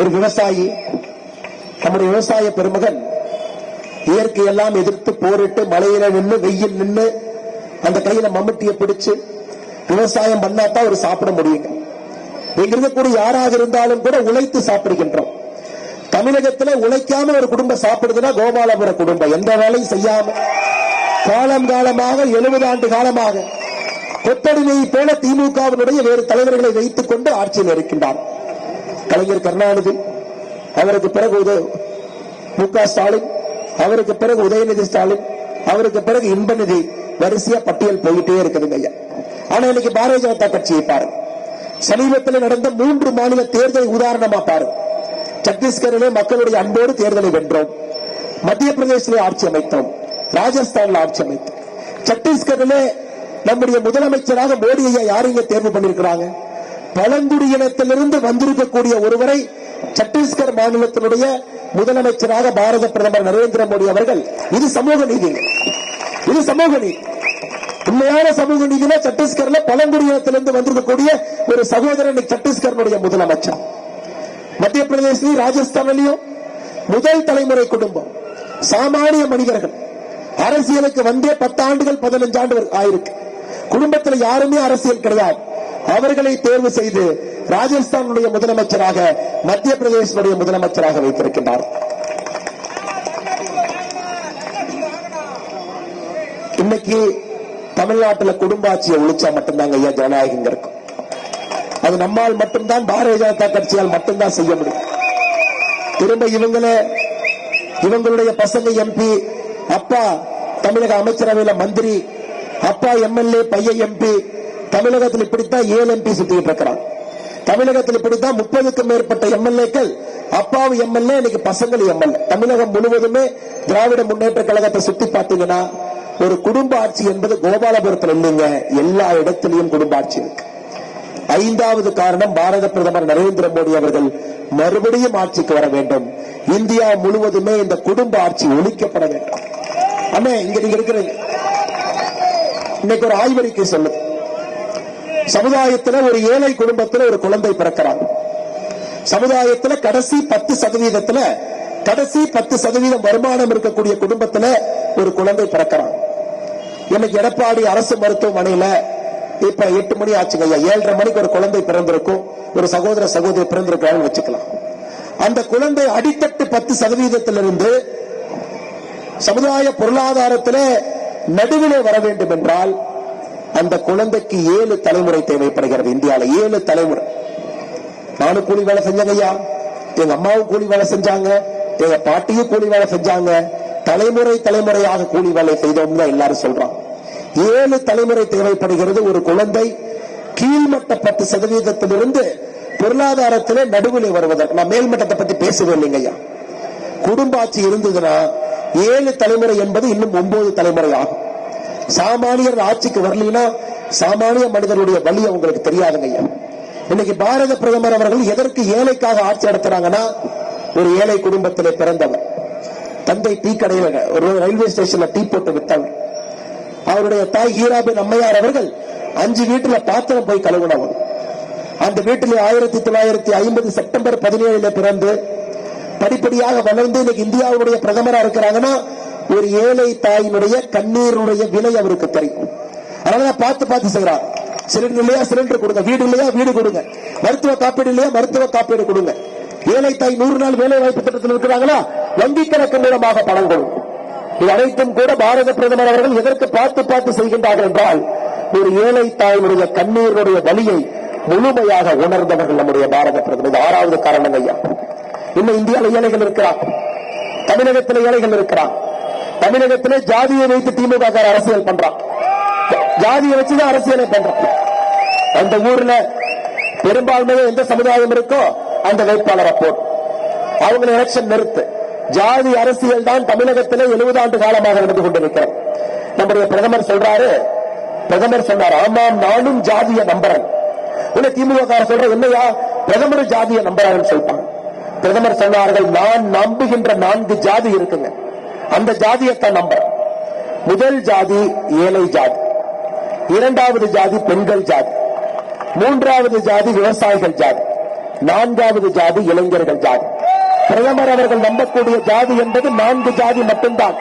ஒரு விவசாயி நம்முடைய விவசாய பெருமகன் இயற்கையெல்லாம் எதிர்த்து போரிட்டு மலையில நின்னு வெயில் நின்னு அந்த கையில மம்முட்டியை பிடிச்சு விவசாயம் பண்ணாதான் ஒரு சாப்பிட முடியுங்க இங்க இருக்கக்கூடிய யாராக இருந்தாலும் கூட உழைத்து சாப்பிடுகின்றோம். தமிழகத்துல உழைக்காம ஒரு குடும்பம் சாப்பிடுதுன்னா கோபாலபுர குடும்பம். எந்த வேலையும் செய்யாம காலம் காலமாக எழுபது ஆண்டு காலமாக கொத்தடிமையை போல திமுகவினுடைய வேறு தலைவர்களை வைத்துக் கொண்டு ஆட்சியில் இருக்கின்றார். கலைஞர் கருணாநிதி அவருக்கு பிறகு உத மு க ஸ்டாலின் அவருக்கு பிறகு உதயநிதி ஸ்டாலின் அவருக்கு பிறகு இன்பநிதி வரிசையா பட்டியல் போயிட்டே இருக்குதுங்க ஐயா. ஆனா இன்னைக்கு பாரதிய ஜனதா கட்சியை பாருங்க சமீபத்தில் நடந்த மூன்று மாநில தேர்தலை உதாரணமா பாருங்க சத்தீஸ்கரிலே மக்களுடைய அன்போடு தேர்தலை வென்றோம். மத்திய பிரதேசத்திலே ஆட்சி அமைத்தோம். ராஜஸ்தான்ல ஆட்சி அமைத்தோம். சத்தீஸ்கரிலே நம்முடைய முதலமைச்சராக மோடி ஐயா யார் இங்க தேர்வு பண்ணிருக்கிறாங்க பழங்குடியினத்திலிருந்து வந்திருக்கக்கூடிய ஒருவரை சத்தீஸ்கர் மாநிலத்தினுடைய முதலமைச்சராக பாரத பிரதமர் நரேந்திர மோடி அவர்கள். இது சமூக நீதி. இது சமூக நீதி. உண்மையான சமூக நீதினா சத்தீஸ்கர்ல பழங்குடியினத்திலிருந்து வந்திருக்கக்கூடிய ஒரு சகோதரன் இன்னைக்கு சத்தீஸ்கருடைய முதலமைச்சர். மத்திய பிரதேசிலையும் ராஜஸ்தானிலையும் முதல் தலைமுறை குடும்பம். சாமானிய மனிதர்கள். அரசியலுக்கு வந்தே பத்து ஆண்டுகள் பதினஞ்சு ஆண்டு ஆயிருக்கு. குடும்பத்தில் யாருமே அரசியல் கிடையாது. அவர்களை தேர்வு செய்து ராஜஸ்தானுடைய முதலமைச்சராக மத்திய பிரதேசனுடைய முதலமைச்சராக வைத்திருக்கின்றார். இன்னைக்கு தமிழ்நாட்டுல குடும்ப ஆட்சியை ஒழிச்சா மட்டும்தாங்க ஐயா ஜனநாயகம் இருக்கும். அது நம்மால் மட்டும்தான் பாரதிய ஜனதா கட்சியால் மட்டும்தான் செய்ய முடியும். திரும்ப இவங்களே இவங்களுடைய பசங்க எம்பி அப்பா தமிழக அமைச்சரவையில மந்திரி அப்பா எம்எல்ஏ பையன் எம்பி தமிழகத்தில் இப்படித்தான் ஏழு எம்பி சுத்திட்டு இருக்கிறான் தமிழகத்தில் இப்படித்தான் முப்பதுக்கும் மேற்பட்ட எம்எல்ஏக்கள் அப்பாவு எம்எல்ஏ இன்னைக்கு பசங்கள் எம்எல்ஏ தமிழகம் முழுவதுமே திராவிட முன்னேற்ற கழகத்தை சுத்தி பார்த்தீங்கன்னா ஒரு குடும்ப ஆட்சி என்பது கோபாலபுரத்தில் இல்லைங்க. எல்லா இடத்திலையும் குடும்ப ஆட்சி இருக்கு. ஐந்தாவது காரணம் பாரத பிரதமர் நரேந்திர மோடி அவர்கள் மறுபடியும் ஆட்சிக்கு வர வேண்டும். இந்தியா முழுவதுமே இந்த குடும்ப ஆட்சி ஒழிக்கப்பட வேண்டும். அண்ணே இங்க நீங்க இருக்கிறீங்க. இன்னைக்கு ஒரு ஆய்வறிக்கை சொல்லுது. சமுதாயத்துல ஒரு ஏழை குடும்பத்துல ஒரு குழந்தை பிறக்கிறாங்க. சமுதாயத்துல கடைசி பத்து சதவீதத்துல கடைசி பத்து சதவீதம் வருமானம் இருக்கக்கூடிய குடும்பத்துல ஒரு குழந்தை பிறக்கிறான் இன்னைக்கு எடப்பாடி அரசு மருத்துவமனையில இப்ப எட்டு மணி ஆச்சுங்க ஐயா ஏழரை மணிக்கு ஒரு குழந்தை பிறந்திருக்கும் ஒரு சகோதர சகோதரி பிறந்திருக்காங்க வச்சுக்கலாம். அந்த குழந்தை அடித்தட்டு பத்து சதவீதத்திலிருந்து சமுதாய பொருளாதாரத்தில் நடுவிலே வர வேண்டும் என்றால் அந்த குழந்தைக்கு ஏழு தலைமுறை தேவைப்படுகிறது இந்தியால. ஏழு தலைமுறை. நானும் கூலி வேலை செஞ்சேங்க ஐயா. எங்க அம்மாவும் கூலி வேலை செஞ்சாங்க. எங்க பாட்டியும் கூலி வேலை செஞ்சாங்க. தலைமுறை தலைமுறையாக கூலி வேலை செய்தோம் தான் எல்லாரும் சொல்றான் ஏழு தலைமுறை தேவைப்படுகிறது ஒரு குழந்தை கீழ்மட்ட பத்து சதவீதத்திலிருந்து பொருளாதாரத்திலே நடுவிலே வருவதற்கு. நான் மேல்மட்டத்தை பத்தி பேசுவேன் இல்லைங்க ஐயா. குடும்ப ஆட்சி இருந்ததுன்னா ஏழு தலைமுறை என்பது இன்னும் ஒன்பது தலைமுறை ஆகும். சாமானியர் ஆட்சிக்கு வரலைன்னா சாமானிய மனிதனுடைய வழி அவங்களுக்கு தெரியாதுங்க ஐயா. இன்னைக்கு பாரத பிரதமர் அவர்கள் எதற்கு ஏழைக்காக ஆட்சி நடத்துறாங்கன்னா ஒரு ஏழை குடும்பத்திலே பிறந்தவர். தந்தை டீ கடையில ஒரு ரயில்வே ஸ்டேஷன்ல டீ போட்டு வித்தவர். அவருடைய தாய் ஹீராபின் அம்மையார் அவர்கள் அஞ்சு வீட்டுல பாத்திரம் போய் கழுவுனவர். அந்த வீட்டிலே ஆயிரத்தி தொள்ளாயிரத்தி ஐம்பது செப்டம்பர் பதினேழுல பிறந்து படிப்படியாக வளர்ந்து இன்னைக்கு இந்தியாவுடைய பிரதமரா இருக்கிறாங்கன்னா ஒரு ஏழை தாயினுடைய கண்ணீருடைய விலை அவருக்கு தெரியும் அதனால பார்த்து பார்த்து செய்யறார் சிலிண்டர் இல்லையா? சிலிண்டர் கொடுங்க. வீடு இல்லையா? வீடு கொடுங்க. மருத்துவ காப்பீடு இல்லையா? மருத்துவ காப்பீடு கொடுங்க. ஏழை தாய் நூறு நாள் வேலை வாய்ப்பு திட்டத்தில் இருக்கிறாங்களா? வங்கி கணக்கு மூலமாக பணம் கொடுக்கும். இது அனைத்தும் கூட பாரத பிரதமர் அவர்கள் எதற்கு பார்த்து பார்த்து செய்கின்றார்கள் என்றால் ஒரு ஏழை தாயினுடைய கண்ணீருடைய வலியை முழுமையாக உணர்ந்தவர்கள் நம்முடைய பாரத பிரதமர். இது ஆறாவது காரணம் ஐயா. இன்னும் இந்தியாவில் ஏழைகள் இருக்கிறார். தமிழகத்தில் ஏழைகள் இருக்கிறார். தமிழகத்திலே ஜாதியை வைத்து திமுக அரசியல் பண்றான். ஜாதியை வச்சுதான் அரசியலை பண்றான். அந்த ஊர்ல பெரும்பான்மையா எந்த சமுதாயம் இருக்கோ அந்த வேட்பாளரை போடும் அவங்க எலெக்ஷன் நிறுத்து. ஜாதி அரசியல் தான் தமிழகத்திலே எழுபது ஆண்டு காலமாக நடந்து கொண்டிருக்கிறது. நம்முடைய பிரதமர் சொல்றாரு பிரதமர் சொன்னார் ஆமாம் நானும் ஜாதிய நம்புறேன். உடனே திமுக சொல்ற என்னையா? பிரதமர் ஜாதிய நம்புறாருன்னு சொல்லிட்டாங்க. பிரதமர் சொன்னார்கள் நான் நம்புகின்ற நான்கு ஜாதி இருக்குங்க. அந்த ஜாதியத்தான் நம்ப. முதல் ஜாதி ஏழை ஜாதி. இரண்டாவது ஜாதி பெண்கள் ஜாதி. மூன்றாவது ஜாதி விவசாயிகள் ஜாதி. நான்காவது ஜாதி இளைஞர்கள் ஜாதி. பிரதமர் அவர்கள் நம்பக்கூடிய ஜாதி என்பது நான்கு ஜாதி மட்டும்தான்.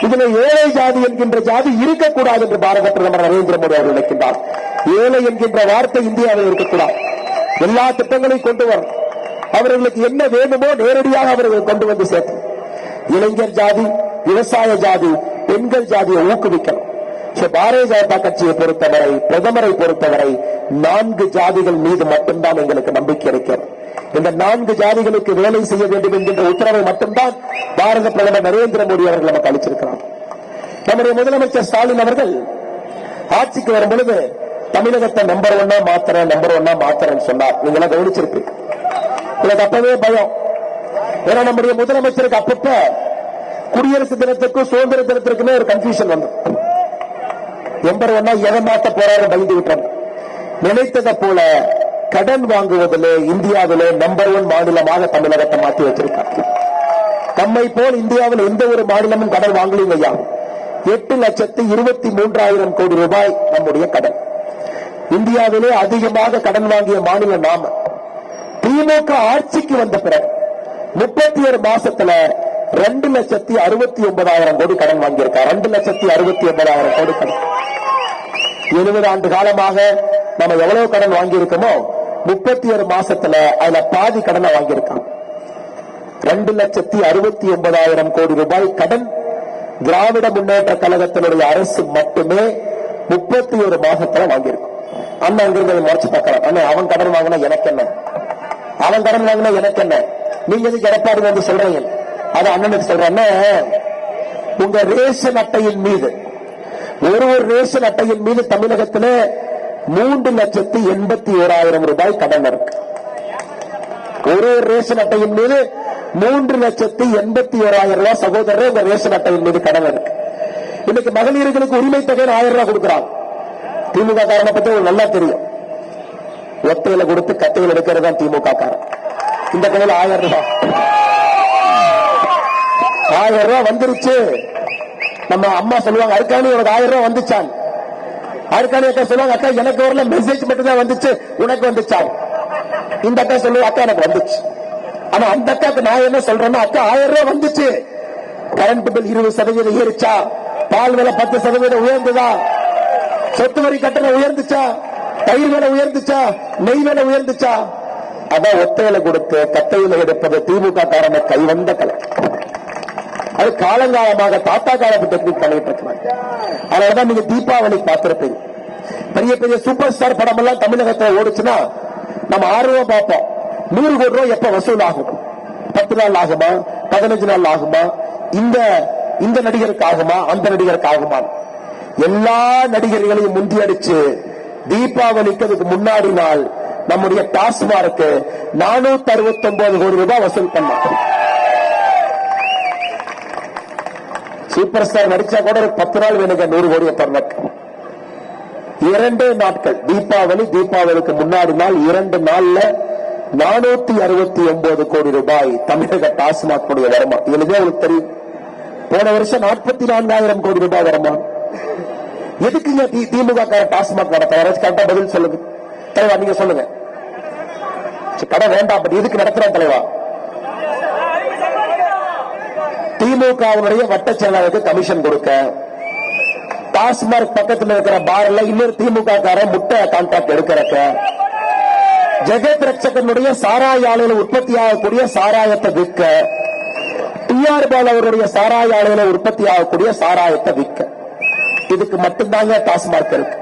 இதுல ஏழை ஜாதி என்கின்ற ஜாதி இருக்கக்கூடாது என்று பாரத பிரதமர் நரேந்திர மோடி அவர்கள் நினைக்கின்றார். ஏழை என்கின்ற வார்த்தை இந்தியாவில் இருக்கக்கூடாது. எல்லா திட்டங்களையும் கொண்டு வரும் அவர்களுக்கு என்ன வேண்டுமோ நேரடியாக அவர்கள் கொண்டு வந்து சேர்த்து இளைஞர் ஜாதி விவசாய ஜாதி பெண்கள் ஜாதியை ஊக்குவிக்கணும். பாரதிய ஜனதா கட்சியை பொறுத்தவரை பிரதமரை பொறுத்தவரை நான்கு ஜாதிகள் மீது மட்டும்தான் எங்களுக்கு நம்பிக்கை இருக்கிறது. இந்த நான்கு ஜாதிகளுக்கு வேலை செய்ய வேண்டும் என்கின்ற உத்தரவை மட்டும்தான் பாரத பிரதமர் நரேந்திர மோடி அவர்கள் நமக்கு அளிச்சிருக்கிறார். நம்முடைய முதலமைச்சர் ஸ்டாலின் அவர்கள் ஆட்சிக்கு வரும் பொழுது தமிழகத்தை நம்பர் ஒன்னா மாத்திரம் நம்பர் ஒன்னா மாத்திரம் சொன்னார். நீங்க எல்லாம் கவனிச்சிருப்பீங்க. எனக்கு அப்பவே பயம். ஏன்னா நம்முடைய முதலமைச்சருக்கு அப்பப்ப குடியரசு தினத்துக்கும் சுதந்திர தினத்திற்குமே ஒரு கன்ஃபியூஷன் வந்து. எம்பர் ஒன்னா எதை மாத்த போறாரு பயந்து விட்டாங்க நினைத்ததை போல கடன் வாங்குவதிலே இந்தியாவிலே நம்பர் ஒன் மாநிலமாக தமிழகத்தை மாற்றி வச்சிருக்காங்க தம்மை போல் இந்தியாவில் எந்த ஒரு மாநிலமும் கடன் வாங்கலையும் ஐயா. எட்டு லட்சத்து இருபத்தி மூன்றாயிரம் கோடி ரூபாய் நம்முடைய கடன். இந்தியாவிலே அதிகமாக கடன் வாங்கிய மாநிலம் நாம. திமுக ஆட்சிக்கு வந்த பிறகு முப்பத்தி ஒரு மாசத்துல ரெண்டு லட்சத்தி அறுபத்தி ஒன்பதாயிரம் கோடி கடன் வாங்கியிருக்கார். ரெண்டு லட்சத்தி அறுபத்தி ஒன்பதாயிரம் கோடி கடன். எழுபது ஆண்டு காலமாக நம்ம எவ்வளவு கடன் வாங்கியிருக்கோமோ முப்பத்தி ஒரு மாசத்துல அதுல பாதி கடனை வாங்கியிருக்காங்க ரெண்டு லட்சத்தி அறுபத்தி ஒன்பதாயிரம் கோடி ரூபாய் கடன் திராவிட முன்னேற்ற கழகத்தினுடைய அரசு மட்டுமே முப்பத்தி ஒரு மாசத்துல வாங்கியிருக்கும். அண்ணன் அங்கிருந்து மறைச்சு பார்க்கலாம் அண்ணன் அவன் கடன் வாங்கினா எனக்கு என்ன? அவன் கடன் வாங்கினா எனக்கு என்ன? நீங்க எதுக்கு எடப்பாடி வந்து சொல்றீங்க? அது அண்ணனுக்கு சொல்றேன். உங்க ரேஷன் அட்டையின் மீது ஒரு ஒரு ரேஷன் அட்டையின் மீது தமிழகத்தில் மூன்று லட்சத்தி எண்பத்தி ஓராயிரம் ரூபாய் கடன் இருக்கு. ஒரு ஒரு ரேஷன் அட்டையின் மீது மூன்று லட்சத்தி எண்பத்தி ஓராயிரம் ரூபாய் சகோதரர் உங்க ரேஷன் அட்டையின் மீது கடன் இருக்கு. இன்னைக்கு மகளிர்களுக்கு உரிமை தொகை ஆயிரம் ரூபாய் கொடுக்குறாங்க. திமுக காரனை பத்தி உங்களுக்கு நல்லா தெரியும். ஒத்தையில கொடுத்து கத்தையில் எடுக்கிறது தான் திமுக காரன். இந்த கையில ஆயிரம் ரூபாய். ஆயிரம் ரூபாய் வந்துருச்சு. நம்ம அம்மா சொல்லுவாங்க அருக்காணி உனக்கு ஆயிரம் ரூபாய் வந்துச்சான். அருக்காணி அக்கா சொல்லுவாங்க அக்கா எனக்கு வரல மெசேஜ் மட்டும் தான் வந்துச்சு. உனக்கு வந்துச்சான். இந்த அக்கா சொல்லுவா அக்கா எனக்கு வந்துச்சு. ஆனா அந்த அக்காக்கு நான் என்ன சொல்றேன்னா அக்கா ஆயிரம் ரூபாய் வந்துச்சு. கரண்ட் பில் இருபது சதவீதம் ஏறிச்சா? பால் விலை பத்து சதவீதம் உயர்ந்ததா? சொத்து வரி கட்டணம் உயர்ந்துச்சா? தயிர் விலை உயர்ந்துச்சா? நெய் விலை உயர்ந்துச்சா? அதான் ஒத்தையில கொடுத்து கத்தையில எடுப்பது திமுக காரனை கைவந்த கலை. அது காலங்காலமாக தாத்தா காலத்து டெக்னிக் பண்ணிட்டு இருக்கிறாங்க அதனாலதான் நீங்க தீபாவளி பார்த்திருப்பீங்க. பெரிய பெரிய சூப்பர் ஸ்டார் படம் எல்லாம் தமிழகத்துல ஓடுச்சுன்னா நம்ம ஆர்வம் பார்ப்போம். நூறு கோடி ரூபாய் எப்ப வசூல் ஆகும் பத்து நாள் ஆகுமா? பதினஞ்சு நாள் ஆகுமா? இந்த இந்த நடிகருக்கு ஆகுமா? அந்த நடிகருக்கு ஆகுமா? எல்லா நடிகர்களையும் முந்தி அடிச்சு தீபாவளிக்கு அதுக்கு முன்னாடி நாள் நம்முடைய டாஸ்மாருக்கு நானூத்தி அறுபத்தி ஒன்பது கோடி ரூபாய் வசூல் பண்ணோம். சூப்பர் ஸ்டார் நடிச்சா கூட ஒரு பத்து நாள் வேணுங்க நூறு கோடியை தரணும் இரண்டே நாட்கள் தீபாவளி தீபாவளிக்கு முன்னாடி நாள் இரண்டு நாள்ல நானூத்தி அறுபத்தி ஒன்பது கோடி ரூபாய் தமிழக டாஸ்மாக் உடைய வருமானம். இதுலதான் உங்களுக்கு தெரியும். போன வருஷம் நாற்பத்தி நான்காயிரம் கோடி ரூபாய் வருமானம். எதுக்குங்க திமுக டாஸ்மாக் நடத்த யாராச்சும் கரெக்டா பதில் சொல்லுங்க. தலைவா நீங்க சொல்லுங்க. கடை வேண்டாம் பட் எதுக்கு நடத்துறோம் தலைவா? திமுகவினுடைய வட்ட செயலாளருக்கு கமிஷன் கொடுக்க டாஸ்மார்க் பக்கத்துல இருக்கிற பார்ல இன்னொரு திமுக காரன் முட்டை கான்டாக்ட் எடுக்கிறக்க ஜெகத் ரட்சகனுடைய சாராய ஆலையில உற்பத்தி ஆகக்கூடிய சாராயத்தை விற்க டிஆர் பால் அவருடைய சாராய ஆலையில உற்பத்தி ஆகக்கூடிய சாராயத்தை விற்க. இதுக்கு மட்டும்தாங்க டாஸ்மார்க் இருக்கு.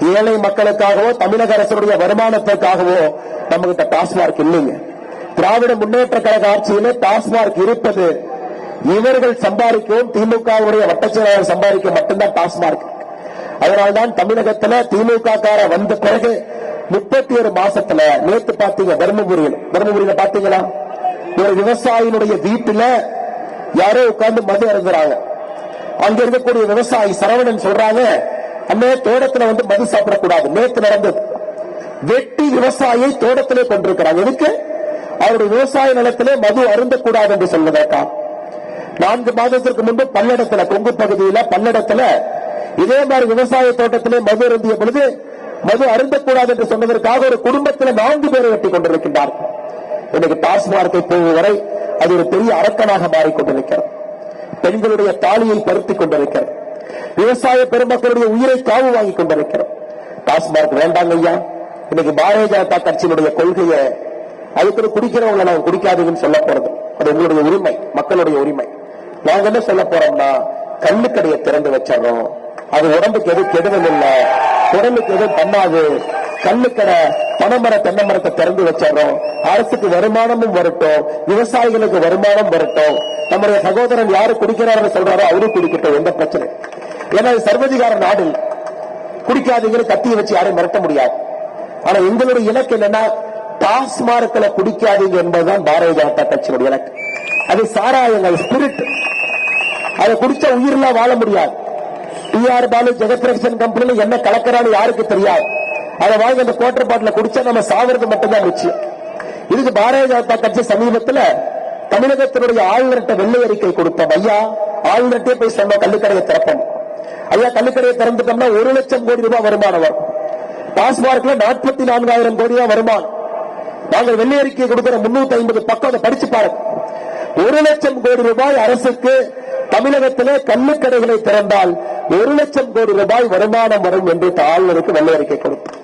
ஏழை மக்களுக்காகவோ தமிழக அரசுடைய வருமானத்துக்காகவோ நமக்கு டாஸ்மார்க் இல்லைங்க. திராவிட முன்னேற்ற கழக ஆட்சியிலே டாஸ்மார்க் இருப்பது இவர்கள் சம்பாதிக்கவும் திமுகவுடைய வட்டச்செயலாளர் சம்பாதிக்க மட்டும்தான் டாஸ்மார்க் அதனால்தான் தமிழகத்துல திமுக கார வந்த பிறகு முப்பத்தி ஒரு மாசத்துல நேத்து பாத்தீங்க தர்மபுரியில். தர்மபுரியில பாத்தீங்களா? ஒரு விவசாயினுடைய வீட்டுல யாரோ உட்கார்ந்து மது அருந்துறாங்க. அங்க இருக்கக்கூடிய விவசாயி சரவணன் சொல்றாங்க அண்ணே தோட்டத்துல வந்து மது சாப்பிடக்கூடாது. நேத்து நடந்தது வெட்டி விவசாயியை தோட்டத்திலே கொண்டிருக்கிறாங்க எதுக்கு? அவருடைய விவசாய நிலத்திலே மது அருந்தக்கூடாது என்று சொல்வதற்காக நான்கு மாதத்திற்கு முன்பு பல்லடத்துல கொங்கு பகுதியில பல்லடத்துல இதே மாதிரி விவசாய தோட்டத்திலே மது அருந்திய பொழுது மது அருந்தக்கூடாது என்று சொன்னதற்காக ஒரு குடும்பத்தில் நான்கு பேரை வெட்டி கொண்டிருக்கின்றார்கள் இன்னைக்கு டாஸ்மார்க்கை போகும் வரை அது ஒரு பெரிய அரக்கனாக மாறிக்கொண்டிருக்கிறது. பெண்களுடைய தாலியை பருத்திக் கொண்டிருக்கிறது. விவசாய பெருமக்களுடைய உயிரை காவு வாங்கி கொண்டிருக்கிறோம். டாஸ்மார்க் வேண்டாங்க ஐயா. இன்னைக்கு பாரதிய ஜனதா கட்சியினுடைய கொள்கையை அதுக்கு குடிக்கிறவங்களை நாங்க குடிக்காதீங்கன்னு சொல்ல போறது. அது உங்களுடைய உரிமை மக்களுடைய உரிமை. நாங்க என்ன சொல்ல போறோம்னா கல்லுக்கடையை திறந்து வச்சிடறோம். அது உடம்புக்கு எதுவும் கெடுதல் இல்லை. உடம்புக்கு எதுவும் பண்ணாது கல்லுக்கடை பனைமர தென்னை மரத்தை திறந்து வச்சிடறோம். அரசுக்கு வருமானமும் வரட்டும். விவசாயிகளுக்கு வருமானம் வரட்டும். நம்முடைய சகோதரன் யாரு குடிக்கிறாருன்னு சொல்றாரோ அவரும் குடிக்கட்டும். எந்த பிரச்சனை ஏன்னா சர்வதிகார நாடு குடிக்காதீங்கன்னு கத்தியை வச்சு யாரையும் மிரட்ட முடியாது. ஆனா எங்களுடைய இலக்கு என்னன்னா டாஸ்மார்க்ல குடிக்காதீங்க என்பதுதான் பாரதிய ஜனதா கட்சியினுடைய இலக்கு. அது சாராயங்கள் ஸ்பிரிட் அதை குடிச்ச உயிரெல்லாம் வாழ முடியாது. டிஆர் பாலு ஜெகத்ரக்ஷன் கம்பெனில என்ன கலக்கிறான்னு யாருக்கு தெரியாது. அதை வாங்கி அந்த குவார்டர் பாட்டில குடிச்சா நம்ம சாவறது மட்டும்தான் நிச்சயம் இதுக்கு பாரதிய ஜனதா கட்சி சமீபத்துல தமிழகத்தினுடைய ஆளுநர்கிட்ட வெள்ளை அறிக்கை கொடுத்தோம். ஐயா ஆளுநர்கிட்டே போய் சொன்னோம் கள்ளுக்கடையை திறப்போம். ஐயா கள்ளுக்கடையை திறந்துட்டோம்னா ஒரு லட்சம் கோடி ரூபாய் வருமானம் வரும். டாஸ்மார்க்ல நாற்பத்தி நான்காயிரம் கோடி தான் வருமானம். நாங்கள் வெள்ளை அறிக்கை கொடுக்கிற முன்னூத்தி ஐம்பது பக்கம் அதை படிச்சு பாருங்க. ஒரு லட்சம் கோடி ரூபாய் அரசுக்கு தமிழகத்திலே கள்ளுக்கடைகளை திறந்தால் ஒரு லட்சம் கோடி ரூபாய் வருமானம் வரும் என்று ஆளுநருக்கு வெள்ளை அறிக்கை கொடுத்தோம்.